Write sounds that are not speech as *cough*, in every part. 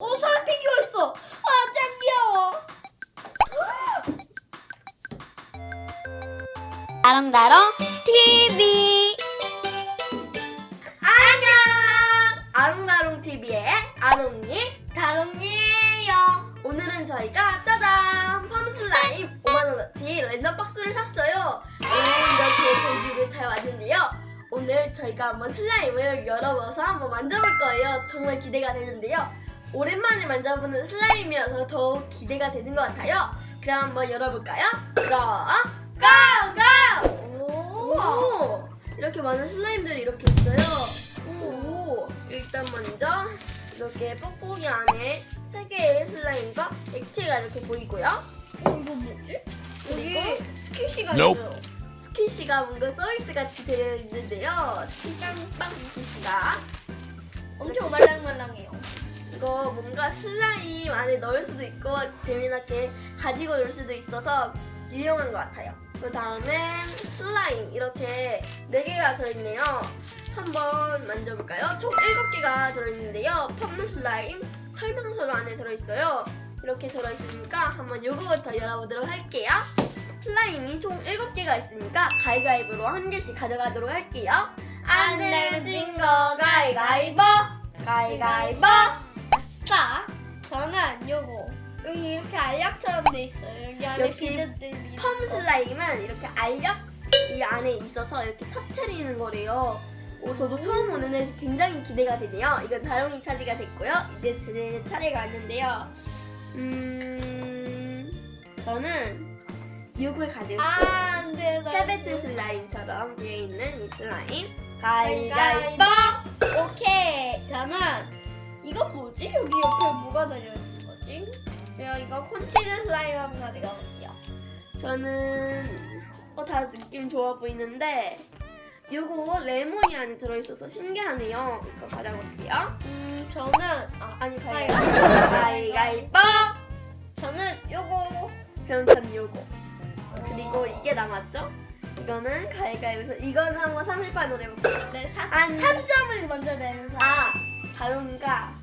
어, 사람 피규어 있어. 아, 짱 귀여워. 다롱다롱 TV 안녕. 아롱다롱 TV의 아롱이 다롱이에요. 오늘은 저희가 짜잔 펌 슬라임 5만 원어치 랜덤 박스를 샀어요. 오늘 이렇게 저희 집에 잘 왔는데요. 오늘 저희가 한번 슬라임을 열어봐서 한번 만져볼 거예요. 정말 기대가 되는데요. 오랜만에 만져보는 슬라임이어서 더욱 기대가 되는 것 같아요. 그럼 한번 열어볼까요? 그럼 고! 고! 오! 이렇게 많은 슬라임들이 이렇게 있어요. 오! 일단 먼저 이렇게 뽁뽁이 안에 세 개의 슬라임과 액체가 이렇게 보이고요. 어, 이거 뭐지? 그리고 스키시가 Nope. 있어요. 스키시가 뭔가 서비스 같이 되어 있는데요. 스키시랑 빵 스키시가 엄청 말랑말랑해요. 이거 뭔가 슬라임 안에 넣을 수도 있고 재미나게 가지고 놀 수도 있어서 유용한 것 같아요. 그 다음에 슬라임 이렇게 4개가 들어있네요. 한번 만져볼까요? 총 7개가 들어있는데요. 펌 슬라임 설명서가 안에 들어있어요. 이렇게 들어있으니까 한번 요거부터 열어보도록 할게요. 슬라임이 총 7개가 있으니까 가위가위보로 한 개씩 가져가도록 할게요. 안 내진 거 가위가위보! 가위가위보! 아싸. 저는 요거. 여기 이렇게 알약처럼 돼 있어요. 여기 안에 역시 비즈들이. 펌 슬라임은 이렇게 알약 이 안에 있어서 이렇게 터트리는 거래요. 오, 저도 처음 오는데 굉장히 기대가 되네요. 이건 다롱이 차지가 됐고요. 이제 제 차례가 왔는데요. 음, 저는 이걸 가지고 아, 있어요. 안 돼. 나 샤베트. 슬라임처럼 되어 있는 이 슬라임. 가위가위보. 가위가위보! 뭐가 달려있는 거지? 제가 이거 콘치즈 슬라임 가져가 볼게요. 저는 어, 다 느낌 좋아 보이는데 요거 레몬이 안에 들어있어서 신기하네요. 이거 가져볼게요. 음, 저는 아, 아니 가위 가위보. 가위가위보 저는 요거 그럼 전 요거 그리고 이게 남았죠? 이거는 가위가위보에서 이거는 한번 30판으로 해볼게요 네, 사, 안- 3점을 먼저 내는 사람. 아 다롱이가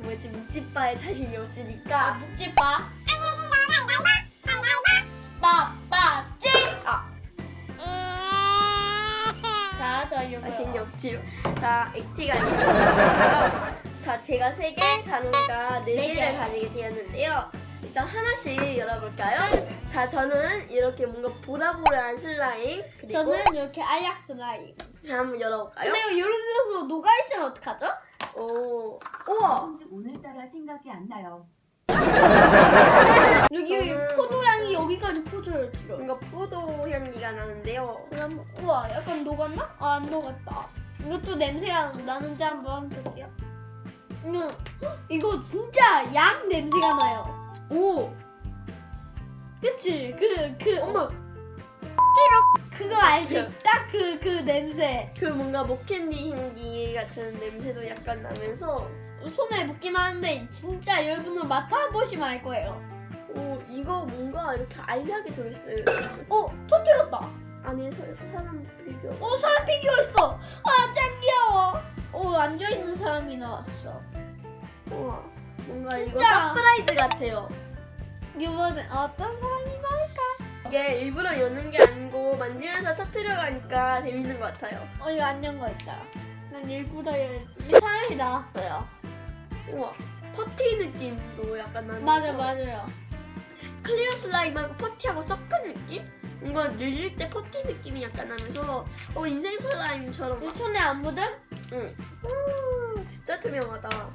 그 뭐지 묵찌빠에 자신이 아, 없으니까 묵지빠. 빠빠찌. 아 자, 저 요거. 자신이 없지 자 액티가 있어요 자 제가 3개 다롱이가 네 4개를 개. 가지게 되었는데요 일단 하나씩 열어볼까요? 자 저는 이렇게 뭔가 보라보라한 슬라임 그리고 저는 이렇게 알약 슬라임. 한번 열어볼까요? 근데 이거 예를 들어서 녹아 있으면 어떡하죠? 오, 우와! 오늘따라 생각이 안 나요. *laughs* 여기 포도향이 여기까지 포도를 들어. 뭔가 포도 향기가 나는데요. 그럼 우와, 약간 녹았나? 아, 안 녹았다. 이것도 냄새가 나는지 한번 볼게요. 이거 이거 진짜 양 냄새가 나요. 오! 그치? 그, 그, 어머! 그거 알지? 딱 그, 그 냄새. 그 뭔가 목캔디 향기 같은 냄새도 약간 나면서 손에 묻긴 하는데 진짜 여러분들 맡아보시면 알 거예요. 오, 이거 뭔가 이렇게 알약이 들어있어요. 어, 터뜨렸다. 안에 서, 사람 비교. 어, 사람 피규어 있어. 아, 짱 귀여워. 오, 앉아 있는 사람이 나왔어. 우와. 뭔가 이거 진짜. 서프라이즈 같아요. 이번에 어떤 사람이? 이게 일부러 여는 게 아니고 만지면서 터트려가니까 재밌는 것 같아요. 어, 이거 안연 거 있다. 난 일부러 열지. 이 사람이 나왔어요. 우와. 퍼티 느낌도 약간 나면서 맞아, 맞아요. 클리어 슬라임하고 퍼티하고 섞은 느낌? 뭔가 늘릴 때 퍼티 느낌이 약간 나면서 어 인생 슬라임처럼 내 막 손에 안 묻음? 응. 음, 진짜 투명하다.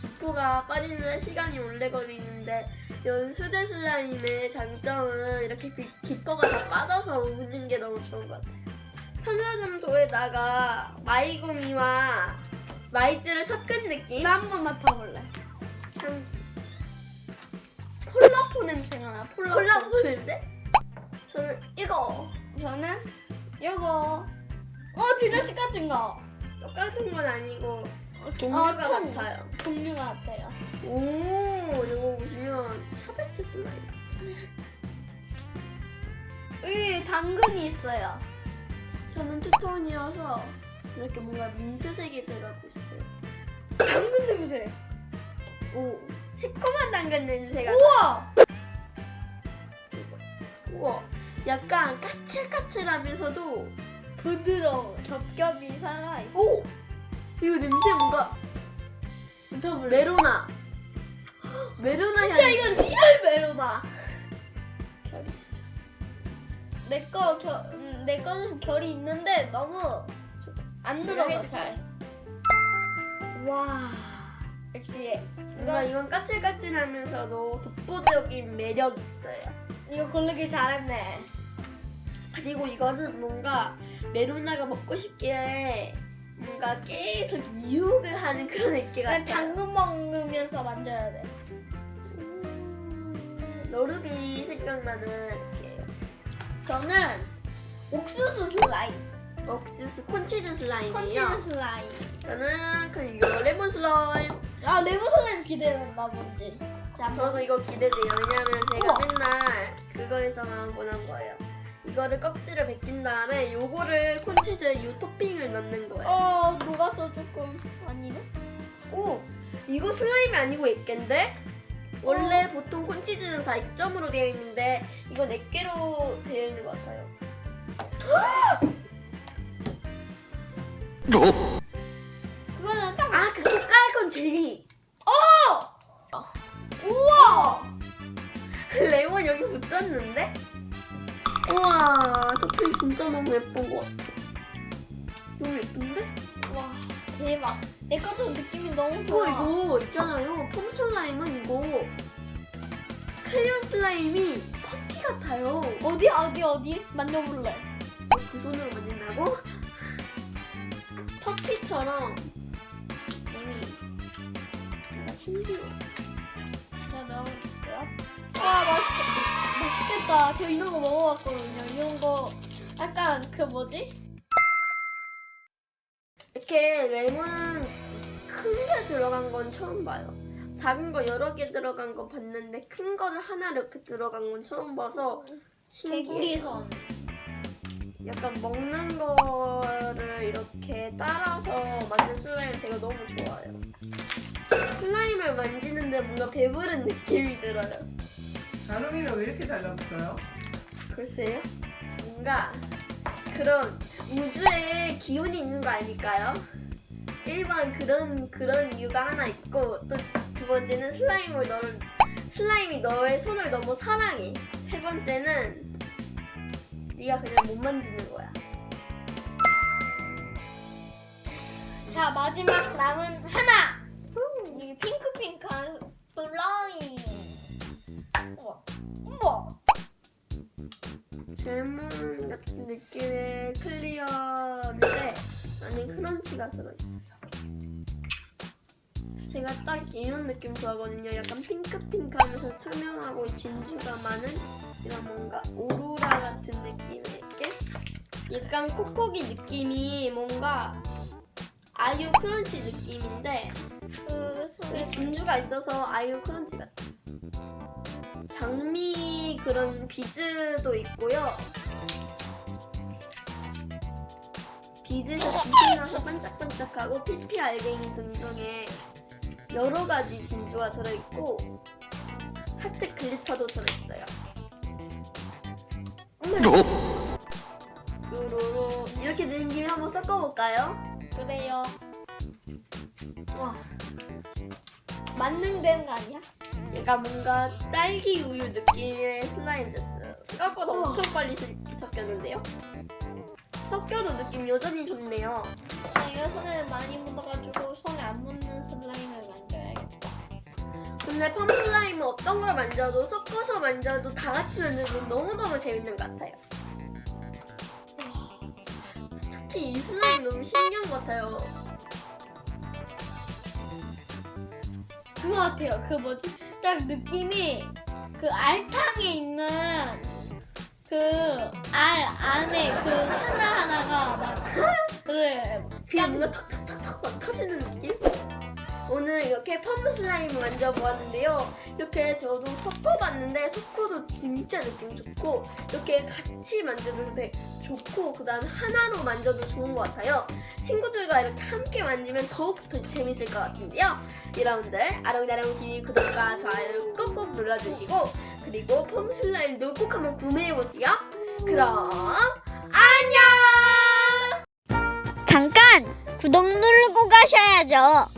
기포가 빠지는 시간이 오래 걸리는데 이런 수제 슬라임의 장점은 이렇게 기, 기포가 다 빠져서 묻는 게 너무 좋은 것 같아요. 천사점도에다가 마이구미와 마이쮸를 섞은 느낌? 나 한번 맡아볼래. 한 폴라포 냄새가 나, 폴라포. 콜라보 냄새? 저는 이거 저는 요거. 어, 진짜 똑같은 거. 똑같은 건 아니고 어, 종류가 통. 같아요. 종류가 같아요. 오, 이거 보시면 샤베트 슬라임. 여기 당근이 있어요. 저는 투톤이어서 이렇게 뭔가 민트색이 들어가고 있어요. 당근 냄새. 오 새콤한 당근 냄새가 우와. 우와 약간 까칠까칠하면서도 부드러워. 겹겹이 살아 있어. 오 이거 냄새 뭔가 메로나 메로나 진짜 향이 이건 리얼 메로나. 내거 음, 내 거는 결이 있는데 너무 안 들어가 해줄게. 잘. 와. 역시 뭔가 이건 까칠까칠하면서도 독보적인 매력 있어요. 이거 고르기 잘했네. 그리고 이거는 뭔가 메로나가 먹고 싶게 뭔가 계속 유혹을 하는 그런 난 같아요. 당근 먹으면서 만져야 돼. 음, 너르비 생각나는 느낌이에요. 저는 옥수수 슬라임, 옥수수 콘치즈 슬라임이에요. 컨치즈 슬라임. 저는 그리고 레몬 슬라임. 아 레몬 슬라임 기대된다 뭔지. 자, 저도 이거 기대돼요. 왜냐면 제가 우와. 맨날 그거에서만 보는 거예요. 이거를 껍질을 벗긴 다음에 요거를 콘치즈 이 토핑을 넣는 거예요. 어 녹아서 조금 아니네. 오! 이거 슬라임이 아니고 액계인데? 원래 보통 콘치즈는 다 액점으로 되어 있는데 이거 4개로 되어 있는 것 같아요. 그거는 딱 아, 그 깔콘 젤리! 우와. 레몬 여기 붙었는데? 우와, 토핑 진짜 너무 예쁜 것 같아. 너무 예쁜데? 와 대박. 내 것도 느낌이 너무 이거 좋아. 이거 있잖아요. 폼 슬라임은 이거 클리어 슬라임이 퍼티 같아요. 어디 어디 어디 만져볼래. 그 손으로 만진다고? 퍼티처럼 이미 뭔가 신기해. 자 넣어볼게요. 와 맛있겠다. 저 이런 거 먹어봤거든요. 이런 거 약간 그 뭐지? 이렇게 레몬 큰 게 들어간 건 처음 봐요. 작은 거 여러 개 들어간 거 봤는데 큰 거를 하나 이렇게 들어간 건 처음 봐서 신기해. 개구리선. 약간 먹는 거를 이렇게 따라서 만든 슬라임 제가 너무 좋아해요. 슬라임을 만지는데 뭔가 배부른 느낌이 들어요. 가롱이는 왜 이렇게 달라붙어요? 글쎄요. 뭔가 그런 우주에 기운이 있는 거 아닐까요? 1번 그런 그런 이유가 하나 있고 또 두 번째는 슬라임을 너를 슬라임이 너의 손을 너무 사랑해. 세 번째는 네가 그냥 못 만지는 거야. 자 마지막 남은 하나. 느낌의 클리어인데 안에 크런치가 들어있어요. 제가 딱 이런 느낌 좋아하거든요. 약간 핑크핑크하면서 투명하고 진주가 많은 이런 뭔가 오로라 같은 느낌의 게 약간 콕콕이 느낌이 뭔가 아유 크런치 느낌인데 그 진주가 있어서 아유 크런치 같아. 장미 그런 비즈도 있고요. 비즈에서 빛이 나서 반짝반짝하고 피피 알갱이 등등의 여러 가지 진주가 들어있고 하트 글리터도 들어있어요. 요로로 이렇게 된 김에 한번 섞어볼까요? 그래요. 와, 만능되는 거 아니야? 얘가 뭔가 딸기 우유 느낌의 슬라임 됐어요. 생각보다 우와. 엄청 빨리 스- 섞였는데요? 섞여도 느낌 여전히 좋네요. 아, 이거 손에 많이 묻어가지고 손에 안 묻는 슬라임을 만들어야겠다. 근데 펌 슬라임은 어떤 걸 만져도 섞어서 만져도 다 같이 만져도 너무너무 재밌는 것 같아요. 특히 이 슬라임 너무 신기한 것 같아요. 그거 같아요. 그 뭐지? 딱 느낌이 그 알탕에 있는 그 알 안에 그 하나 그래. 그냥 뭔가 탁탁탁탁 막 터지는 느낌? 오늘 이렇게 펌 슬라임 만져보았는데요. 이렇게 저도 섞어봤는데 섞어도 진짜 느낌 좋고 이렇게 같이 만져도 되게 좋고 그 다음에 하나로 만져도 좋은 것 같아요. 친구들과 이렇게 함께 만지면 더욱 더 재밌을 것 같은데요. 여러분들 아롱다롱 TV 구독과 좋아요 꾹꾹 눌러주시고 그리고 펌 슬라임도 꼭 한번 구매해보세요. 그럼 안녕! 잠깐 구독 누르고 가셔야죠.